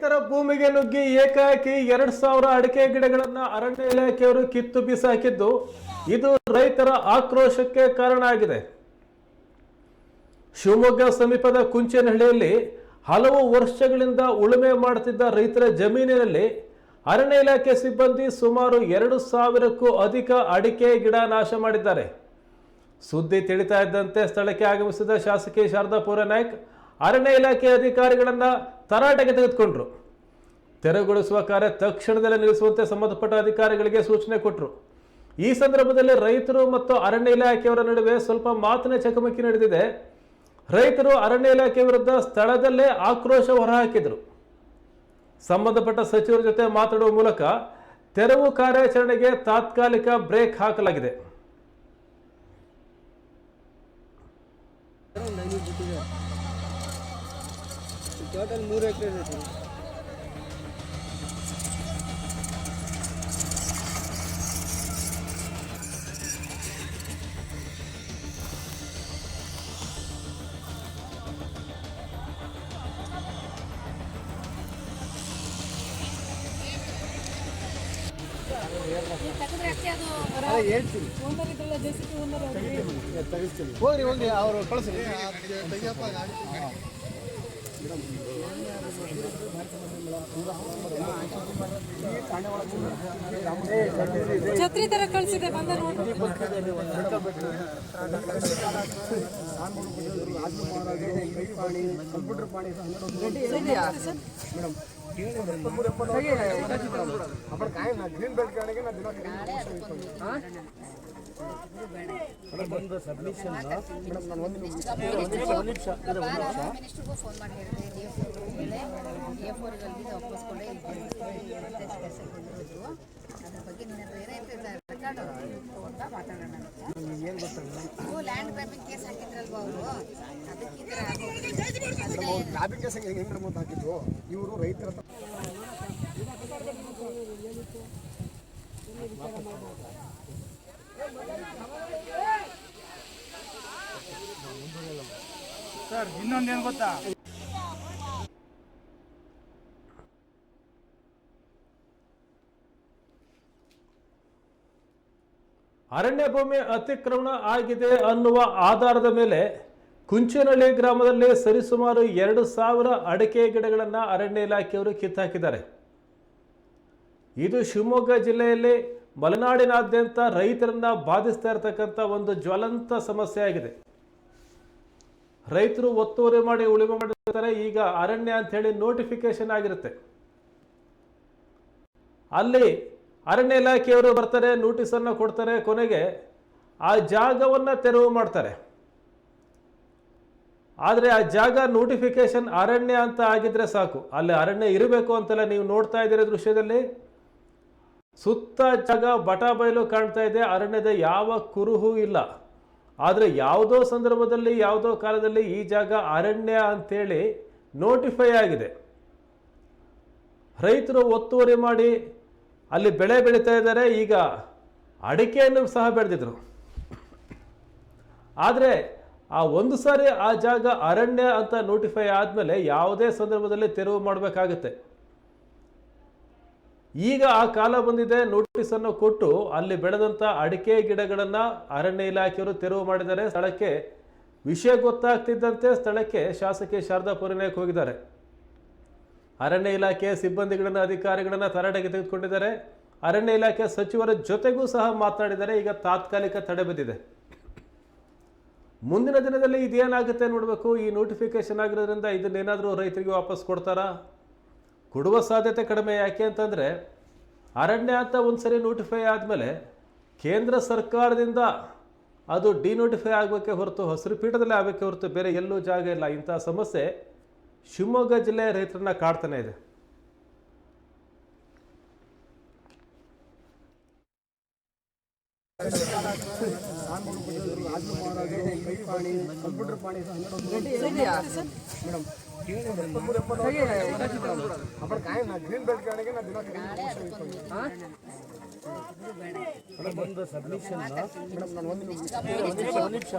ರೈತರ ಭೂಮಿಗೆ ನುಗ್ಗಿ ಏಕಾಏಕಿ ಎರಡ್ ಸಾವಿರ ಅಡಿಕೆ ಗಿಡಗಳನ್ನ ಅರಣ್ಯ ಇಲಾಖೆಯವರು ಕಿತ್ತು ಬಿಸಾಕಿದ್ದು ಇದು ರೈತರ ಆಕ್ರೋಶಕ್ಕೆ ಕಾರಣ ಆಗಿದೆ. ಶಿವಮೊಗ್ಗ ಸಮೀಪದ ಕುಂಚೇನಹಳ್ಳಿಯಲ್ಲಿ ಹಲವು ವರ್ಷಗಳಿಂದ ಉಳುಮೆ ಮಾಡುತ್ತಿದ್ದ ರೈತರ ಜಮೀನಿನಲ್ಲಿ ಅರಣ್ಯ ಇಲಾಖೆ ಸಿಬ್ಬಂದಿ ಸುಮಾರು ಎರಡು ಸಾವಿರಕ್ಕೂ ಅಧಿಕ ಅಡಿಕೆ ಗಿಡ ನಾಶ ಮಾಡಿದ್ದಾರೆ. ಸುದ್ದಿ ತಿಳಿತಾ ಇದ್ದಂತೆ ಸ್ಥಳಕ್ಕೆ ಆಗಮಿಸಿದ ಶಾಸಕಿ ಶಾರದಾ ಪೂರನಾಯ್ಕ್ ಅರಣ್ಯ ಇಲಾಖೆ ಅಧಿಕಾರಿಗಳನ್ನ ತರಾಟೆಗೆ ತೆಗೆದುಕೊಂಡ್ರು. ತೆರವುಗೊಳಿಸುವ ಕಾರ್ಯ ತಕ್ಷಣದಲ್ಲೇ ನಿಲ್ಲಿಸುವಂತೆ ಸಂಬಂಧಪಟ್ಟ ಅಧಿಕಾರಿಗಳಿಗೆ ಸೂಚನೆ ಕೊಟ್ಟರು ಈ ಸಂದರ್ಭದಲ್ಲಿ ರೈತರು ಮತ್ತು ಅರಣ್ಯ ಇಲಾಖೆಯವರ ನಡುವೆ ಸ್ವಲ್ಪ ಮಾತಿನ ಚಕಮಕಿ ನಡೆದಿದೆ. ರೈತರು ಅರಣ್ಯ ಇಲಾಖೆ ವಿರುದ್ಧ ಸ್ಥಳದಲ್ಲೇ ಆಕ್ರೋಶ ಹೊರಹಾಕಿದರು. ಸಂಬಂಧಪಟ್ಟ ಸಚಿವರ ಜೊತೆ ಮಾತಾಡುವ ಮೂಲಕ ತೆರವು ಕಾರ್ಯಾಚರಣೆಗೆ ತಾತ್ಕಾಲಿಕ ಬ್ರೇಕ್ ಹಾಕಲಾಗಿದೆ. ಸಿ ಪಿ ಓನರ್ ತೆಗಿಸ್ತೀನಿ ಹೋಗ್ರಿ ಹೋಗಿ ಅವರು ಕಳಿಸ್ರಿ. ಛತ್ರಿ ತರ ಕಳ್ಸಿದೆ ಬಂದ ನೋಡಿ. ಕಂಪ್ಯೂಟರ್ ಪಾಣಿ આપણે કાંઈ ના ગ્રીન બેલ્ટ કારણે કે ના દિમાગ ಒಂದು ಸಬ್ಮಿಷನ್ ಮೇಡಮ್ ನಾನು ಒಂದು ನಿಮಿಷ ಒಂದು ನಿಮಿಷ ಒಂದು ನಿಮಿಷ ಇದೆ ಒಂದು ನಿಮಿಷ ಮಿನಿಸ್ಟರ್ಗೂ ಫೋನ್ ಮಾಡಿ ಹೇಳಿದ್ರೆ ಡಿ ಎಫ್ ಮೇಲೆ ಎ ಫೋರ್ಗಳಲ್ಲಿ ಒಪ್ಪಿಸ್ಕೊಂಡೆ ಅದ್ರ ಬಗ್ಗೆ ನಿನ್ನ ಹತ್ರ ಏನೈತೆ ರೆಕಾರ್ಡ್ ಅಂತ ಮಾತಾಡೋಣ ಏನು ಗೊತ್ತಾಗಲ್ಲ ಲ್ಯಾಂಡ್ ಗ್ರಾಬಿಂಗ್ ಕೇಸ್ ಹಾಕಿದ್ರಲ್ವ ಅವರು ನಮ್ಮದು ಇವರು ರೈತರ ಸರ್ ಇನ್ನೊಂದೇನು ಗೊತ್ತಾ? ಅರಣ್ಯ ಭೂಮಿ ಅತಿಕ್ರಮಣ ಆಗಿದೆ ಅನ್ನುವ ಆಧಾರದ ಮೇಲೆ ಕುಂಚನಹಳ್ಳಿ ಗ್ರಾಮದಲ್ಲಿ ಸರಿಸುಮಾರು ಎರಡು ಸಾವಿರ ಅಡಕೆ ಗಿಡಗಳನ್ನು ಅರಣ್ಯ ಇಲಾಖೆಯವರು ಕಿತ್ತಾಕಿದ್ದಾರೆ. ಇದು ಶಿವಮೊಗ್ಗ ಜಿಲ್ಲೆಯಲ್ಲಿ ಮಲೆನಾಡಿನಾದ್ಯಂತ ರೈತರನ್ನ ಬಾಧಿಸ್ತಾ ಇರತಕ್ಕಂಥ ಒಂದು ಜ್ವಲಂತ ಸಮಸ್ಯೆ ಆಗಿದೆ. ರೈತರು ಒತ್ತುವರಿ ಮಾಡಿ ಉಳಿಮೆ ಮಾಡಿರ್ತಾರೆ, ಈಗ ಅರಣ್ಯ ಅಂತ ಹೇಳಿ ನೋಟಿಫಿಕೇಶನ್ ಆಗಿರುತ್ತೆ. ಅಲ್ಲಿ ಅರಣ್ಯ ಇಲಾಖೆಯವರು ಬರ್ತಾರೆ ನೋಟಿಸನ್ನು ಕೊಡ್ತಾರೆ, ಕೊನೆಗೆ ಆ ಜಾಗವನ್ನು ತೆರವು ಮಾಡ್ತಾರೆ. ಆದರೆ ಆ ಜಾಗ ನೋಟಿಫಿಕೇಶನ್ ಅರಣ್ಯ ಅಂತ ಆಗಿದ್ರೆ ಸಾಕು. ಅಲ್ಲಿ ಅರಣ್ಯ ಇರಬೇಕು ಅಂತೆಲ್ಲ ನೀವು ನೋಡ್ತಾ ಇದ್ದೀರ ದೃಶ್ಯದಲ್ಲಿ? ಸುತ್ತ ಜಾಗ ಬಟ ಬಯಲು ಕಾಣ್ತಾ ಇದೆ, ಅರಣ್ಯದ ಯಾವ ಕುರುಹು ಇಲ್ಲ. ಆದರೆ ಯಾವುದೋ ಸಂದರ್ಭದಲ್ಲಿ, ಯಾವುದೋ ಕಾಲದಲ್ಲಿ ಈ ಜಾಗ ಅರಣ್ಯ ಅಂತೇಳಿ ನೋಟಿಫೈ ಆಗಿದೆ. ರೈತರು ಒತ್ತುವರಿ ಮಾಡಿ ಅಲ್ಲಿ ಬೆಳೆ ಬೆಳೀತಾ ಇದ್ದಾರೆ, ಈಗ ಅಡಿಕೆಯನ್ನು ಸಹ ಬೆಳೆದಿದ್ರು. ಆದರೆ ಆ ಒಂದು ಸಾರಿ ಆ ಜಾಗ ಅರಣ್ಯ ಅಂತ ನೋಟಿಫೈ ಆದಮೇಲೆ ಯಾವುದೇ ಸಂದರ್ಭದಲ್ಲಿ ತೆರವು ಮಾಡಬೇಕಾಗತ್ತೆ. ಈಗ ಆ ಕಾಲ ಬಂದಿದೆ ನೋಟಿಸನ್ನು ಕೊಟ್ಟು ಅಲ್ಲಿ ಬೆಳೆದಂಥ ಅಡಿಕೆ ಗಿಡಗಳನ್ನು ಅರಣ್ಯ ಇಲಾಖೆಯವರು ತೆರವು ಮಾಡಿದ್ದಾರೆ. ಸ್ಥಳಕ್ಕೆ ವಿಷಯ ಗೊತ್ತಾಗ್ತಿದ್ದಂತೆ ಸ್ಥಳಕ್ಕೆ ಶಾಸಕಿ ಶಾರದಾ ಹೋಗಿದ್ದಾರೆ. ಅರಣ್ಯ ಇಲಾಖೆ ಸಿಬ್ಬಂದಿಗಳನ್ನು, ಅಧಿಕಾರಿಗಳನ್ನ ತರಾಟೆಗೆ ತೆಗೆದುಕೊಂಡಿದ್ದಾರೆ. ಅರಣ್ಯ ಇಲಾಖೆ ಸಚಿವರ ಜೊತೆಗೂ ಸಹ ಮಾತನಾಡಿದ್ದಾರೆ. ಈಗ ತಾತ್ಕಾಲಿಕ ತಡೆ ಬಿದ್ದಿದೆ ಮುಂದಿನ ದಿನದಲ್ಲಿ ಇದೇನಾಗುತ್ತೆ ನೋಡಬೇಕು? ಈ ನೋಟಿಫಿಕೇಶನ್ ಆಗಿರೋದ್ರಿಂದ ಇದನ್ನೇನಾದರೂ ರೈತರಿಗೆ ವಾಪಸ್ ಕೊಡ್ತಾರಾ? ಕೊಡುವ ಸಾಧ್ಯತೆ ಕಡಿಮೆ ಯಾಕೆ ಅಂತಂದರೆ, ಅರಣ್ಯ ಅಂತ ಒಂದು ಸರಿ ನೋಟಿಫೈ ಆದಮೇಲೆ ಕೇಂದ್ರ ಸರ್ಕಾರದಿಂದ ಅದು ಡಿನೋಟಿಫೈ ಆಗಬೇಕೆ ಹೊರತು ಹಸಿರು ಪೀಠದಲ್ಲಿ ಆಗಬೇಕೆ ಹೊರತು ಬೇರೆ ಎಲ್ಲೂ ಜಾಗ ಇಲ್ಲ. ಇಂಥ ಸಮಸ್ಯೆ ಶಿವಮೊಗ್ಗ ಜಿಲ್ಲೆ ರೈತರನ್ನ ಕಾಡ್ತಾನೆ ಇದೆ. ಕಂಪ್ಯೂಟರ್ ಪಾಣಿ ಮೇಡಮ್ అప్పుడు కానీ నా గ్రీన్ బెల్ట్ కానీ నా దిన సబ్మిషన్ మేడం ನಾನು ಒಂದು ನಿಮಿಷ ಒಂದು ನಿಮಿಷ